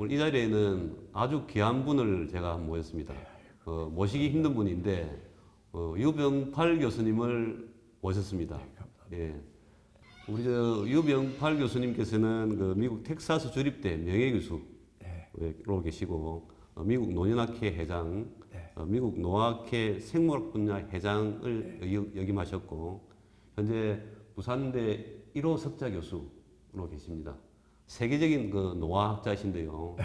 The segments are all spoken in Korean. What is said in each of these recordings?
오늘 이 자리에는 아주 귀한 분을 제가 모였습니다. 어, 모시기 힘든 분인데 어, 유병팔 교수님을 모셨습니다. 예. 우리 저 유병팔 교수님께서는 그 미국 텍사스 주립대 명예교수로 계시고 어, 미국 노년학회 회장, 어, 미국 노학회 생물학 분야 회장을 역- 역임하셨고 현재 부산대 1호 석자 교수로 계십니다. 세계적인 그 노화학자신데요.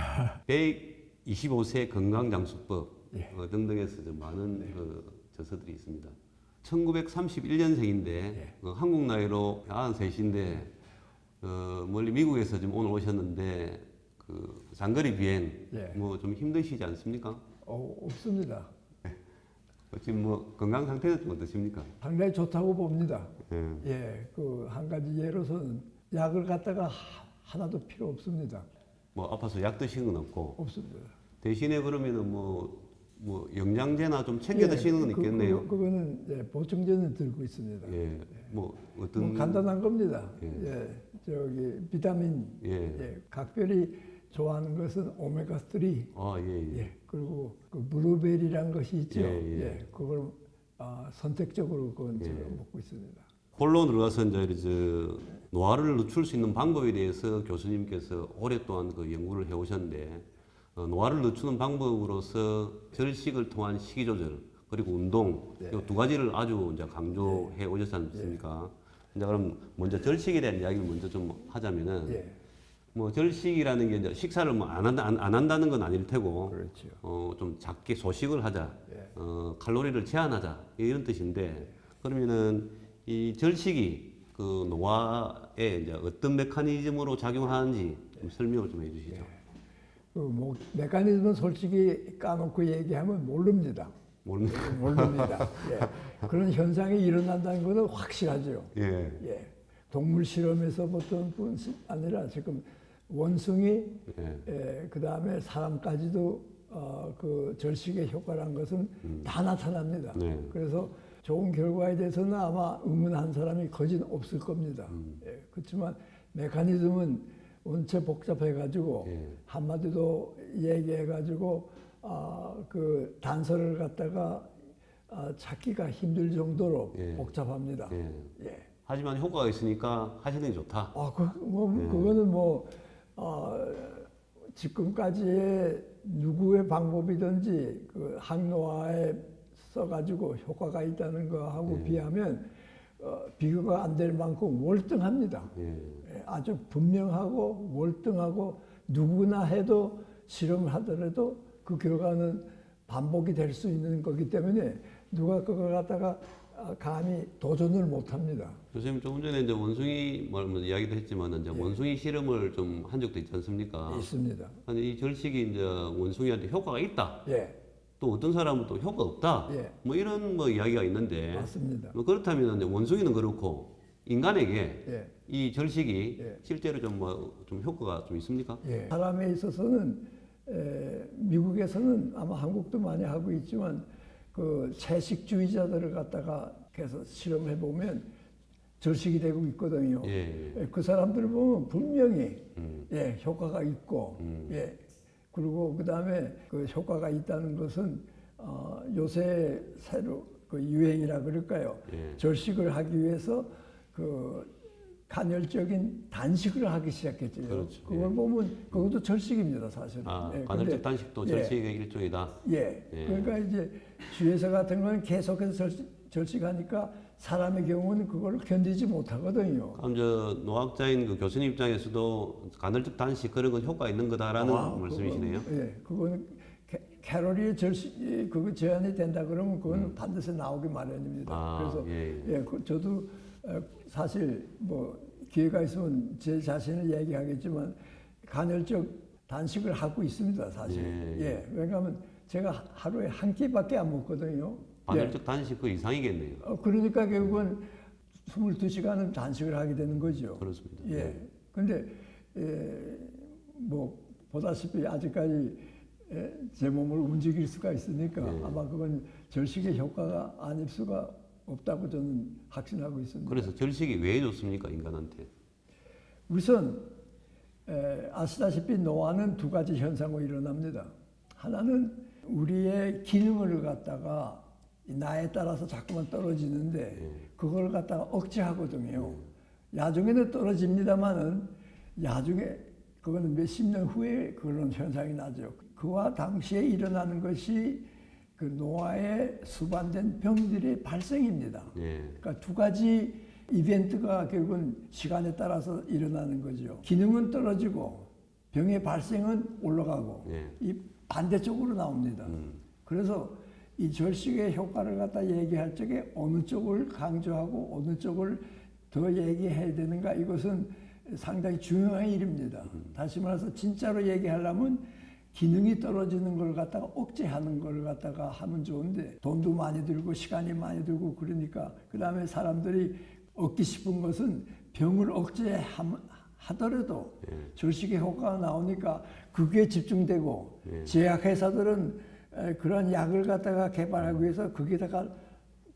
125세 건강장수법 어, 등등에서 좀 많은 그 저서들이 있습니다. 1931년생인데 어, 한국 나이로 93인데 어, 멀리 미국에서 지금 오늘 오셨는데 그 장거리 비행 예. 뭐좀 힘드시지 않습니까? 어, 없습니다. 어, 지금 뭐 건강 상태는 좀 어떠십니까? 상당히 좋다고 봅니다. 예. 예, 그 한 가지 예로서는 약을 갖다가 하- 하나도 필요 없습니다. 뭐 아파서 약 드시는 건 없고 없습니다. 대신에 그러면은 뭐, 뭐 영양제나 좀 챙겨 드시는 건 그- 있겠네요. 그, 거는 예, 보충제는 들고 있습니다. 예. 뭐 어떤 뭐 간단한 겁니다. 예. 예. 저기 비타민 예. 예, 각별히 좋아하는 것은 오메가 3 아, 예, 예. 예, 그리고 그 블루베리란 것이 있죠. 예, 예. 그걸 아, 선택적으로 그건 제가 예. 먹고 있습니다. 홀로 들어가서 이제 저 노화를 늦출 수 있는 방법에 대해서 교수님께서 오랫동안 그 연구를 해오셨는데 어, 노화를 늦추는 방법으로서 절식을 통한 식이 조절 그리고 운동 네. 이두 가지를 아주 이제 강조해 오셨지 않습니까? 이제 그럼 먼저 절식에 대한 이야기를 먼저 좀 하자면은 예, 뭐 절식이라는 게 이제 식사를 뭐 안 한다 안, 안 한다는 건 아닐 테고 그렇죠. 어, 좀 작게 소식을 하자, 예. 어, 칼로리를 제한하자 이런 뜻인데 그러면은 이 절식이 그 노화에 이제 어떤 메커니즘으로 작용하는지 좀 설명을 좀 해주시죠. 그뭐 메커니즘은 솔직히 까놓고 얘기하면 모릅니다. 모르는 모릅니다. 예. 그런 현상이 일어난다는 것은 확실하죠. 예, 예. 동물 실험에서부터 뿐 아니라 지금 원숭이, 예, 예, 그 다음에 사람까지도 어, 그 절식의 효과란 것은 다 나타납니다. 네. 그래서 좋은 결과에 대해서는 아마 의문한 사람이 거진 없을 겁니다. 음. 예, 그렇지만 메커니즘은 원체 복잡해가지고 예. 한마디로 얘기해가지고 아, 그 단서를 갖다가 아, 찾기가 힘들 정도로 예. 복잡합니다. 예. 예. 하지만 효과가 있으니까 하시는 게 좋다. 아, 그, 뭐, 네. 그거는 뭐, 어, 지금까지의 누구의 방법이든지 그 항노화에 써가지고 효과가 있다는 거하고 네. 비하면 어, 비교가 안 될 만큼 월등합니다. 예, 예, 아주 분명하고 월등하고 누구나 해도 실험을 하더라도 그 결과는 반복이 될 수 있는 거기 때문에 누가 그걸 갖다가 아, 감히 도전을 못 합니다. 교수님 조금 전에 이제 원숭이 뭐, 뭐 이야기도 했지만 이제 원숭이 실험을 좀 한 적도 있지 않습니까? 있습니다. 아니 이 절식이 이제 원숭이한테 효과가 있다. 예, 또 어떤 사람은 또 효과 없다. 예. 뭐 이런 뭐 이야기가 있는데 맞습니다. 뭐 그렇다면 원숭이는 그렇고 인간에게 예. 이 절식이 예. 실제로 좀 뭐 좀 효과가 좀 있습니까? 예. 사람에 있어서는 에, 미국에서는 아마 한국도 많이 하고 있지만 그 채식주의자들을 갖다가 계속 실험해 보면 절식이 되고 있거든요. 예. 예, 그 사람들을 보면 분명히 음. 예, 효과가 있고 음. 예. 그리고 그다음에 그 효과가 있다는 것은 어, 요새 새로 그 유행이라 그럴까요? 예. 절식을 하기 위해서 그 간헐적인 단식을 하기 시작했죠. 그렇죠. 그걸 예. 보면 그것도 절식입니다, 사실은. 아, 예, 간헐적 단식도 예, 절식의 일종이다. 예. 예. 그러니까 이제 주에서 같은 건 계속해서 절식, 절식하니까 사람의 경우는 그걸 견디지 못하거든요. 그럼 저 노학자인 그 교수님 입장에서도 간헐적 단식 그런 건 효과 있는 거다라는 아, 말씀이시네요. 그거, 예, 그거는 캐, 캐로리의 이, 그거 제한이 된다 그러면 그거는 반드시 나오기 마련입니다. 음. 아, 그래서 예, 예, 그, 저도 어, 사실 뭐 기회가 있으면 제 자신을 얘기하겠지만 간헐적 단식을 하고 있습니다, 사실. 예, 예, 왜냐하면 제가 하루에 한 끼밖에 안 먹거든요. 예. 간헐적 단식 그 이상이겠네요. 어, 그러니까 결국은 22시간은 단식을 하게 되는 거죠. 그렇습니다. 예. 근데 예, 뭐 보다시피 아직까지 예, 제 몸을 움직일 수가 있으니까 예. 아마 그건 절식의 효과가 아닐 수가 없다고 저는 확신하고 있습니다. 그래서 절식이 왜 좋습니까 인간한테? 우선 에, 아시다시피 노화는 두 가지 현상으로 일어납니다. 하나는 우리의 기능을 갖다가 이 나이에 따라서 자꾸만 떨어지는데 그걸 갖다가 억제하거든요. 야중에는 떨어집니다만은 야중에 그거는 몇 십 년 후에 그런 현상이 나죠. 그와 당시에 일어나는 것이 그 노화에 수반된 병들의 발생입니다. 예. 그러니까 두 가지 이벤트가 결국은 시간에 따라서 일어나는 거죠. 기능은 떨어지고 병의 발생은 올라가고 예. 이 반대쪽으로 나옵니다. 그래서 이 절식의 효과를 갖다 얘기할 적에 어느 쪽을 강조하고 어느 쪽을 더 얘기해야 되는가 이것은 상당히 중요한 일입니다. 다시 말해서 진짜로 얘기하려면 기능이 떨어지는 걸 갖다가 억제하는 걸 갖다가 하면 좋은데 돈도 많이 들고 시간이 많이 들고 그러니까 그 다음에 사람들이 얻기 싶은 것은 병을 억제하더라도 절식의 효과가 나오니까 그게 집중되고 제약회사들은 에, 그런 약을 갖다가 개발하기 위해서 거기다가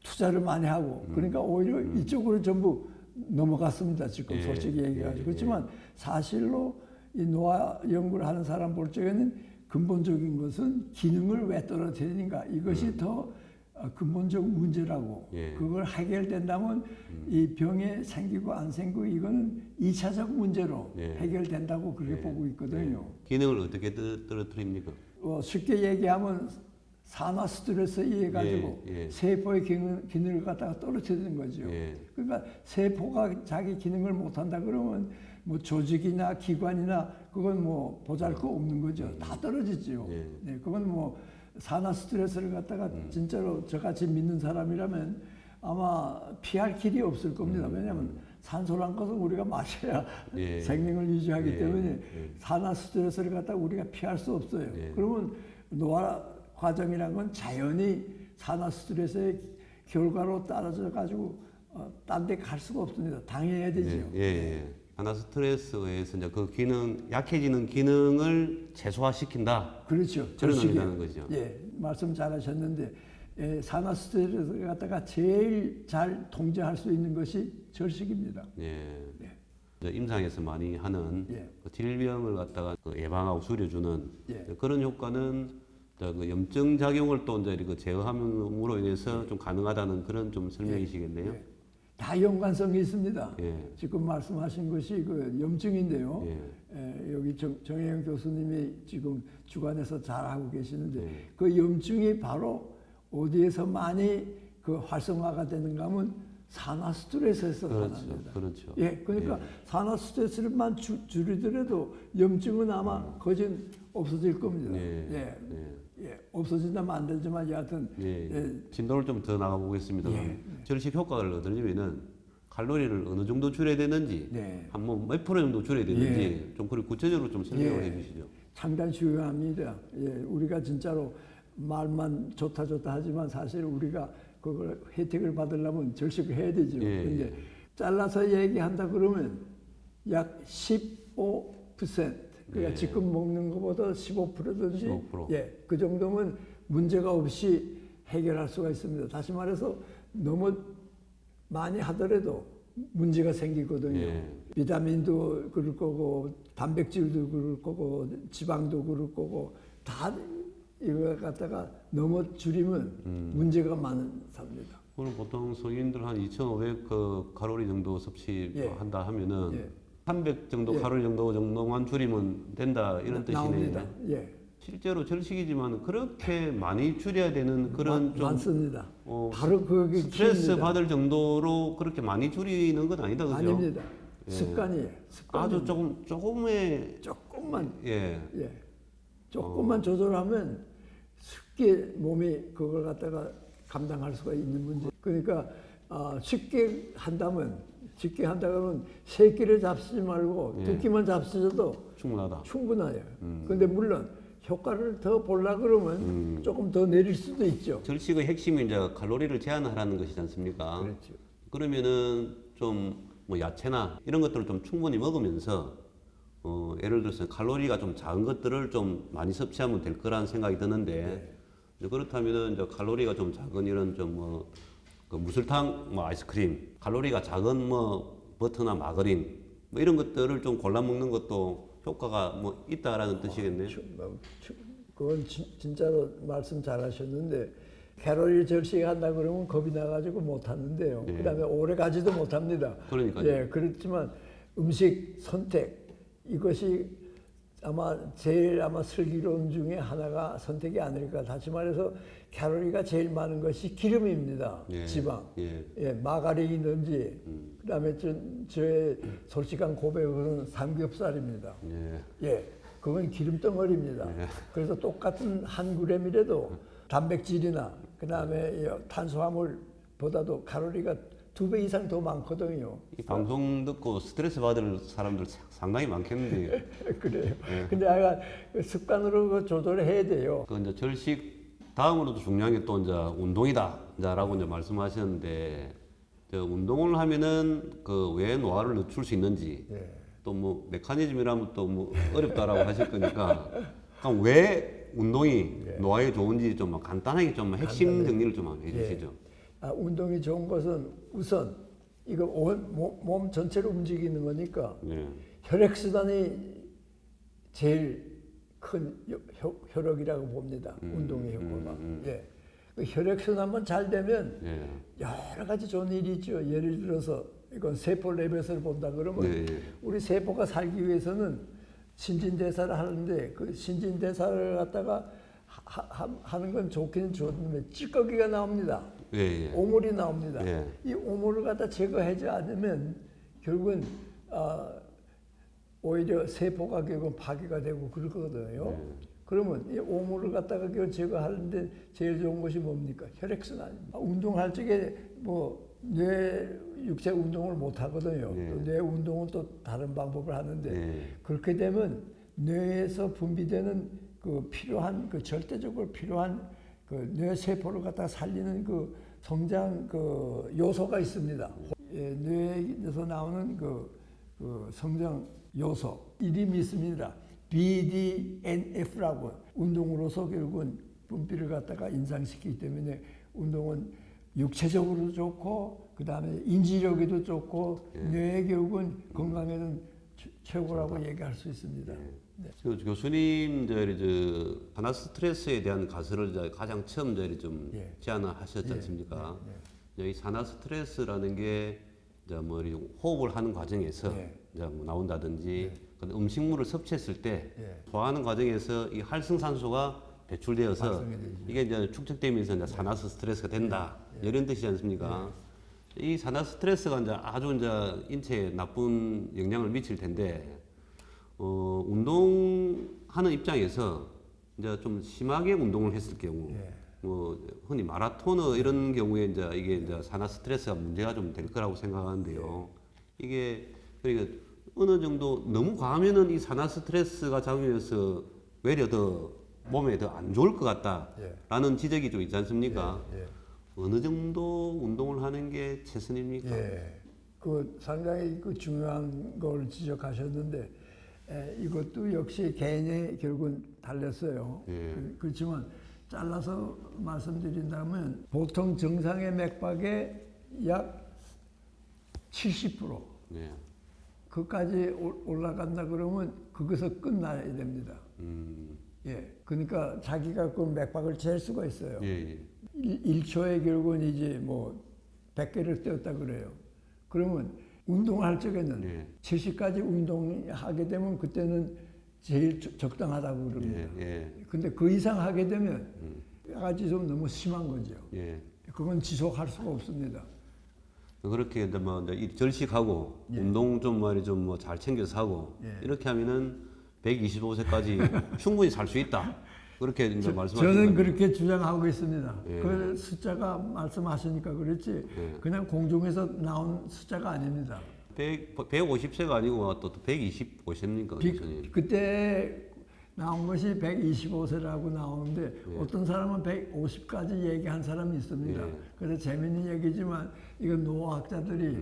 투자를 많이 하고 그러니까 오히려 이쪽으로 전부 넘어갔습니다 지금 예, 솔직히 예, 얘기하죠 예. 그렇지만 사실로 이 노화 연구를 하는 사람 볼 적에는 근본적인 것은 기능을 왜 떨어뜨리는가 이것이 더 어, 근본적 문제라고 예. 그걸 해결된다면 이 병에 생기고 안 생기고 이거는 이차적 문제로 예. 해결된다고 그렇게 보고 있거든요. 기능을 어떻게 떨- 떨어뜨립니까? 어, 쉽게 얘기하면 산화 스트레스 에 가지고 예, 예. 세포의 기능, 기능을 갖다가 떨어뜨리는 거죠. 예. 그러니까 세포가 자기 기능을 못한다 그러면 뭐 조직이나 기관이나 그건 뭐 보잘 거 없는 거죠. 다 떨어지죠. 예. 네, 그건 뭐 산화 스트레스를 갖다가 음. 진짜로 저같이 믿는 사람이라면 아마 피할 길이 없을 겁니다. 왜냐하면 산소란 것은 우리가 마셔야 음. 예. 생명을 유지하기 예, 때문에 예. 산화 스트레스를 갖다 가 우리가 피할 수 없어요. 예. 그러면 노화 과정이란 건 자연히 산화 스트레스의 결과로 따라져 가지고 어, 딴데 갈 수가 없습니다. 당해야 되죠. 예, 예, 예. 하나 스트레스에 의해서 이제 그 기능 약해지는 기능을 최소화시킨다. 그렇죠. 그런. 의미라는 거죠. 예, 말씀 잘하셨는데 예, 산화 스트레스를 갖다가 제일 잘 통제할 수 있는 것이 절식입니다. 예. 이제 임상에서 많이 하는 예. 그 질병을 갖다가 그 예방하고 줄여주는 예. 그런 효과는 그 염증 작용을 또 이제 그 제어함으로 인해서 좀 가능하다는 그런 좀 설명이시겠네요. 예. 다 연관성이 있습니다. 예. 지금 말씀하신 것이 그 염증인데요. 예. 에, 여기 정, 정혜영 교수님이 지금 주관해서 잘 하고 계시는데 예. 그 염증이 바로 어디에서 많이 그 활성화가 되는가 하면 산화 스트레스에서 그렇죠. 나타납니다. 그렇죠. 예, 그러니까 산화 스트레스만 줄, 줄이더라도 염증은 아마 거진 없어질 겁니다. 예. 예. 예. 예, 없어진다면 안 되지만 여하튼 예. 예. 진도를 좀 더 나가 보겠습니다. 예. 절식 효과를 얻으려면은 칼로리를 어느 정도 줄여야 되는지 네. 한뭐몇 프로 정도 줄여야 되는지 좀 그리 구체적으로 좀 설명을 예. 해주시죠. 상당히 중요합니다. 예, 우리가 진짜로 말만 좋다 좋다 하지만 사실 우리가 그걸 혜택을 받으려면 절식을 해야 되죠. 예, 근데 예. 잘라서 얘기한다 그러면 약 15% 그러니까 예. 지금 먹는 것보다 15%든지 15%. 예, 그 정도면 문제가 없이 해결할 수가 있습니다. 다시 말해서 너무 많이 하더라도 문제가 생기거든요. 예. 비타민도 그럴 거고 단백질도 그럴 거고 지방도 그럴 거고 다 이거 갖다가 너무 줄이면 음. 문제가 많은 삽니다. 오늘 보통 성인들 한 2,500그 칼로리 정도 예. 섭취한다 하면은 예. 300 정도 예. 칼로리 정도 정도만 줄이면 된다 이런. 뜻이네요. 예, 실제로 절식이지만 그렇게 많이 줄여야 되는 그런 많, 좀 많습니다. 어, 스트레스 키입니다. 받을 정도로 그렇게 많이 줄이는 건 아니다 그죠? 아닙니다. 예. 습관이에요. 습관. 아주 조금 조금의 조금만 예. 예, 조금만 조절하면 쉽게 몸이 그걸 갖다가 감당할 수가 있는 문제. 그러니까 아, 쉽게 한다면 쉽게 한다 그러면 세 끼를 잡수지 말고 예. 두 끼만 잡수셔도 충분하다. 충분해요. 음. 근데 물론 효과를 더 보려 그러면 조금 더 내릴 수도 있죠. 절식의 핵심이 이제 칼로리를 제한하라는 것이지 않습니까? 그렇죠. 그러면은 좀 뭐 야채나 이런 것들을 좀 충분히 먹으면서 어, 예를 들어서 칼로리가 좀 작은 것들을 좀 많이 섭취하면 될 거라는 생각이 드는데 이제 그렇다면은 이제 칼로리가 좀 작은 이런 좀뭐 그 무설탕 뭐 아이스크림 칼로리가 작은 뭐 버터나 마가린 뭐 이런 것들을 좀 골라 먹는 것도 효과가 뭐 있다라는 뜻이겠네요. 추- 뭐, 추- 그건 진, 진짜로 말씀 잘하셨는데 캐롤이 절식한다 그러면 겁이 나가지고 못 하는데요. 예. 그다음에 오래 가지도 못합니다. 그러니까요. 예, 그렇지만 음식 선택 이것이 아마 제일 아마 슬기로운 중에 하나가 선택이 아닐까. 다시 말해서 캐로리가 제일 많은 것이 기름입니다. 예. 지방. 예. 예, 마가린이든지 그다음에 저, 저의 솔직한 고백은 삼겹살입니다. 예. 예, 그건 기름 덩어리입니다. 네. 그래서 똑같은 한 그램이라도 단백질이나 그다음에 이 탄수화물보다도 칼로리가 두 배 이상 더 많거든요. 이 방송 듣고 스트레스 받을 사람들 상당히 많겠는데요. 그래요. 네. 근데 약간 습관으로 그 조절을 해야 돼요. 그 이제 절식 다음으로도 중요한 게 또 이제 운동이다. 이제라고 이제 말씀하셨는데 저 운동을 하면은 그 왜 노화를 늦출 수 있는지 예. 또뭐 메커니즘이라면 또 뭐 어렵다라고 하실 거니까 그럼 왜 운동이 노화에 좋은지 좀 간단하게 좀 핵심 정리를 좀 해주시죠. 아, 운동이 좋은 것은 우선 이거 온, 몸, 몸 전체를 움직이는 거니까 네. 혈액 순환이 제일 큰 여- 효- 효력이라고 봅니다. 운동의 효과가. 예. 그 혈액 순환만 잘 되면 예. 여러 가지 좋은 일이 있죠. 예를 들어서 이건 세포 레벨에서 본다 그러면 네, 예. 우리 세포가 살기 위해서는 신진대사를 하는데 그 신진대사를 갖다가 하, 하, 하는 건 좋기는 좋은데 찌꺼기가 나옵니다. 예, 예. 오물이 나옵니다. 예. 이 오물을 갖다 제거하지 않으면 결국은 아, 오히려 세포가 결국 파괴가 되고 그러거든요. 그러면 이 오물을 갖다가 그걸 제거하는데 제일 좋은 것이 뭡니까? 혈액순환입니다. 운동할 적에 뭐 뇌 육체 운동을 못 하거든요. 네. 또뇌 운동은 또 다른 방법을 하는데 네. 그렇게 되면 뇌에서 분비되는 그 필요한 그 절대적으로 필요한 그 뇌 세포를 갖다 살리는 그 성장 그 요소가 있습니다. 예, 뇌에서 나오는 그, 그 성장 요소 이름이 있습니다. BDNF라고 운동으로서 결국은 분비를 갖다가 인상시키기 때문에 운동은 육체적으로도 좋고 그 다음에 인지력에도 좋고 뇌의 결국은 건강에는 최- 최고라고 얘기할 수 있습니다. 네. 저 교수님 저희 저 하나 스트레스에 대한 가설을 가장 처음 저희 좀 예. 제안을 하셨지 않습니까? 이 산화 스트레스라는 게 이제 뭐이 호흡을 하는 과정에서 예. 이제 뭐 나온다든지 그 음식물을 섭취했을 때 예. 소화하는 과정에서 이 활성산소가 배출되어서. 이게 이제 축적되면서 이제 산화스 스트레스가 된다 이런 뜻이지 않습니까? 이 산화 스트레스가 이제 아주 이제 인체에 나쁜 영향을 미칠 텐데 어, 운동하는 입장에서 이제 좀 심하게 운동을 했을 경우, 예. 뭐 흔히 마라토너 이런 경우에 이제 이게 이제 산화 스트레스가 문제가 좀 될 거라고 생각하는데요. 이게 그러니까 어느 정도 너무 과하면은 이 산화 스트레스가 작용해서 외려 더 몸에 더 안 좋을 것 같다라는 지적이 좀 있지 않습니까? 예. 어느 정도 운동을 하는 게 최선입니까? 예. 그 상당히 그 중요한 걸 지적하셨는데 에, 이것도 역시 개인의 결국은 달렸어요. 예. 그, 그렇지만 잘라서 말씀드린다면 보통 정상의 맥박의 약 70% 네. 그까지 올- 올라간다 그러면 거기서 끝나야 됩니다. 음, 예. 그러니까 자기가 그 맥박을 잴 수가 있어요. 예, 예. 일 1초에 결국은 이제 뭐 100개를 뛰었다 그래요. 그러면 운동할 적에는 예. 70까지 운동하게 되면 그때는 제일 적- 적당하다고 그럽니다. 예, 예, 근데 그 이상 하게 되면 아주 좀 너무 심한 거죠. 예. 그건 지속할 수가 없습니다. 그렇게 이제 뭐 이제 이 절식하고 운동 좀 말이 좀 뭐 잘 챙겨서 하고 예. 이렇게 하면은 125세까지 충분히 살 수 있다. 그렇게 이제 말씀하시는 저는. 그렇게 주장하고 있습니다. 예. 그 숫자가 말씀하시니까 그렇지 예. 그냥 공중에서 나온 숫자가 아닙니다. 100, 150세가 아니고 또 125세입니까, 비- 교수님? 그때 나온 것이 125세라고 나오는데 예. 어떤 사람은 150까지 얘기한 사람이 있습니다. 예. 그래서 재밌는 얘기지만 이건 노학자들이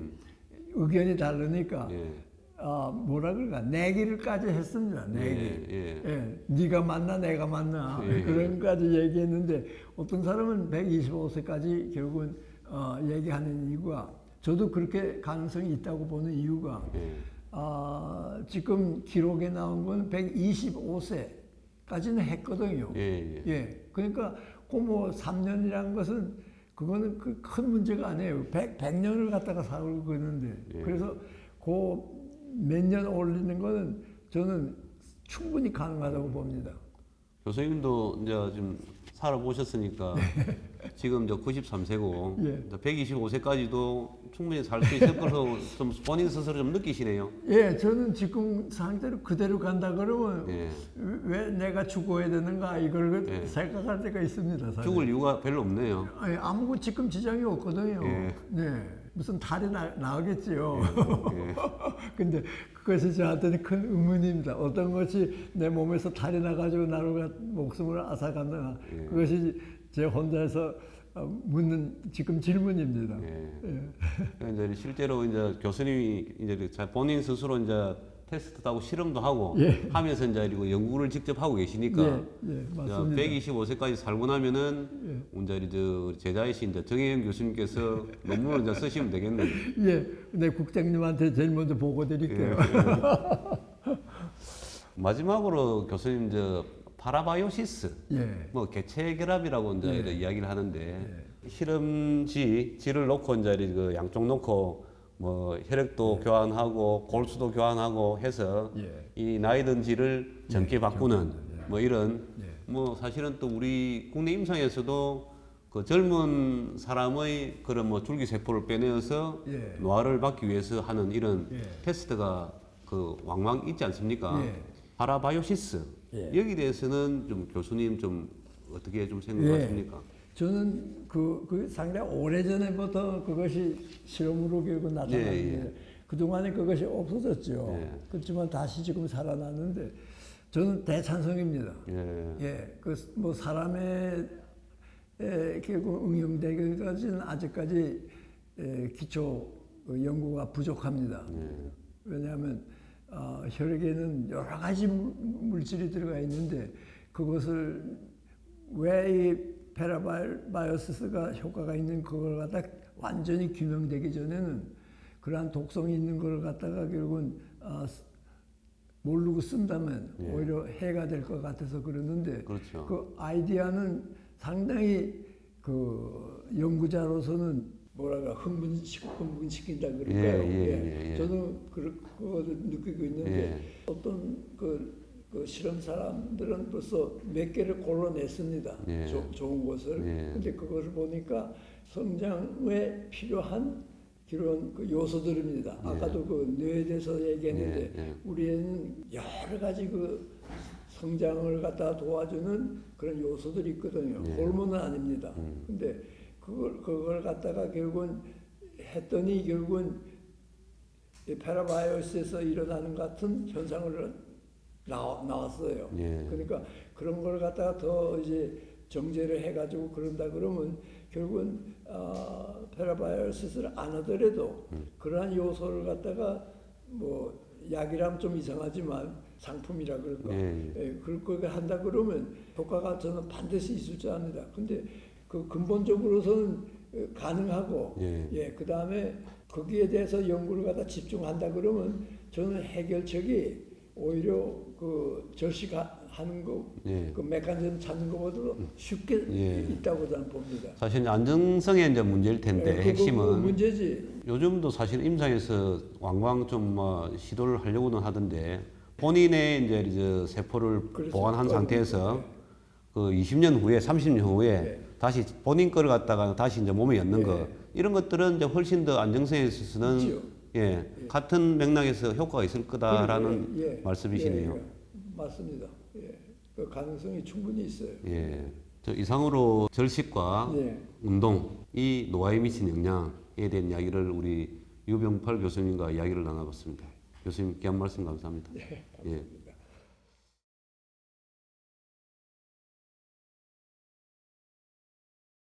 의견이 다르니까 예. 아, 뭐라 그럴까 내기를까지 했습니다. 내기. 예, 예. 예, 네가 맞나 내가 맞나 예. 그런까지 얘기했는데 어떤 사람은 125세까지 결국은 어, 얘기하는 이유가 저도 그렇게 가능성이 있다고 보는 이유가 예. 아, 지금 기록에 나온 건 125세까지는 했거든요. 예, 예. 예. 그러니까 그뭐 3년이라는 것은 그거는 그 큰 문제가 아니에요. 100, 100년을 갖다가 살고 있는데. 예. 그래서 그 몇 년 올리는 거는 저는 충분히 가능하다고 봅니다. 교수님도 이제 좀 살아보셨으니까 지금 이제 93세고 예. 125세까지도 충분히 살 수 있을 것으로 좀 본인 스스로 좀 느끼시네요. 예, 저는 지금 상태로 그대로 간다 그러면 예. 왜 내가 죽어야 되는가 이걸 예. 생각할 때가 있습니다. 사실. 죽을 이유가 별로 없네요. 아니, 아무 지금 지장이 없거든요. 예. 네. 무슨 탈이 나, 나오겠지요. 예. 근데 그것이 저한테는 큰 의문입니다. 어떤 것이 내 몸에서 탈이 나가지고 나를 갖- 목숨을 앗아간다. 예. 그것이 제 혼자서 어, 묻는 지금 질문입니다. 예. 예. 그러니까 이제 실제로 이제 교수님이 이제 자- 본인 스스로 이제 테스트도 하고 실험도 하고 예. 하면서 이제 이거 연구를 직접 하고 계시니까 예, 예, 맞습니다. 125세까지 살고 나면은 이제 이제 우리 제자이신 이제 정혜영 교수님께서 논문을 이제 쓰시면 되겠네요. 예, 네 국장님한테 제일 먼저 보고 드릴게요. 마지막으로 교수님 저 파라바이오시스 예. 뭐 개체 결합이라고 이제 이렇게 이야기를 하는데 실험지 지를 놓고 이제 그 양쪽 놓고 뭐 혈액도 교환하고 골수도 교환하고 해서 예. 이 나이든 지를 젊게 바꾸는 뭐 이런 예. 뭐 사실은 또 우리 국내 임상에서도 그 젊은 사람의 그런 뭐 줄기 세포를 빼내어서 예. 노화를 받기 위해서 하는 이런 예. 테스트가 그 왕왕 있지 않습니까? 예. 파라바이오시스 예. 여기 대해서는 좀 교수님 좀 어떻게 좀 생각하십니까? 저는 그, 그 상당히 오래 전에부터 그것이 실험으로 결국 나타났는데 예, 예. 그동안에 그것이 없어졌죠. 예. 그렇지만 다시 지금 살아났는데 저는 대찬성입니다. 예. 예, 그 뭐 사람의 에, 결국 응용되기까지는 아직까지 에, 기초 그 연구가 부족합니다. 예. 왜냐하면 어, 혈액에는 여러 가지 물- 물질이 들어가 있는데 그것을 왜이 페라바이오시스가 효과가 있는 그걸 갖다 완전히 규명되기 전에는 그러한 독성이 있는 걸 갖다가 결국은 어, 쓰- 모르고 쓴다면 예. 오히려 해가 될 것 같아서 그러는데 그렇죠. 그 아이디어는 상당히 그 연구자로서는 뭐랄까 흥분시키고 흥분시킨다 그럴까요? 예, 예, 예, 예. 저는 그 그거를 느끼고 있는데 예. 어떤 그, 그 실험 사람들은 벌써 몇 개를 골라냈습니다. 예. 조- 좋은 것을. 예. 근데 그것을 보니까 성장에 필요한 그런 그 요소들입니다. 예. 아까도 그 뇌에 대해서 얘기했는데 예, 예. 우리 애는 여러 가지 그 성장을 갖다 도와주는 그런 요소들이 있거든요. 예. 호르몬은 아닙니다. 음. 근데 그걸 그걸 갖다가 결국은 했더니 결국은 이 페라바이오스에서 일어나는 같은 현상을 나, 나왔어요. 예. 그러니까 그런 걸 갖다가 더 이제 정제를 해가지고 그런다 그러면 결국은 어, 페라바이오시스를 안 하더라도 음. 그러한 요소를 갖다가 뭐 약이라면 좀 이상하지만 상품이라 그럴까 예, 예, 그럴 거 한다 그러면 효과가 저는 반드시 있을 줄 압니다. 근데 그 근본적으로서는 어, 가능하고 예. 예, 그 다음에 거기에 대해서 연구를 갖다 집중한다 그러면 저는 해결책이 오히려 그 절식하는 거, 예. 그 메커니즘 찾는 것보다도 쉽게 예. 있다고 저는 봅니다. 사실 안정성의 이제 문제일 텐데 예, 핵심은 문제지. 요즘도 사실 임상에서 왕왕 좀뭐 시도를 하려고는 하던데 본인의 이제 이제 세포를 보관한 또- 상태에서 그 20년 후에 30년 후에 네. 다시 본인 거를 갖다가 다시 이제 몸에 넣는 네. 거 이런 것들은 이제 훨씬 더 안정성에 있어서는 있지요. 예, 같은 맥락에서 효과가 있을 거다라는 그리고, 예, 말씀이시네요. 예, 예, 맞습니다. 예, 그 가능성이 충분히 있어요. 예. 저 이상으로 절식과 예. 운동, 이 노화에 미친 영향에 대한 이야기를 우리 유병팔 교수님과 이야기를 나눠봤습니다. 교수님 귀한 말씀 감사합니다. 예.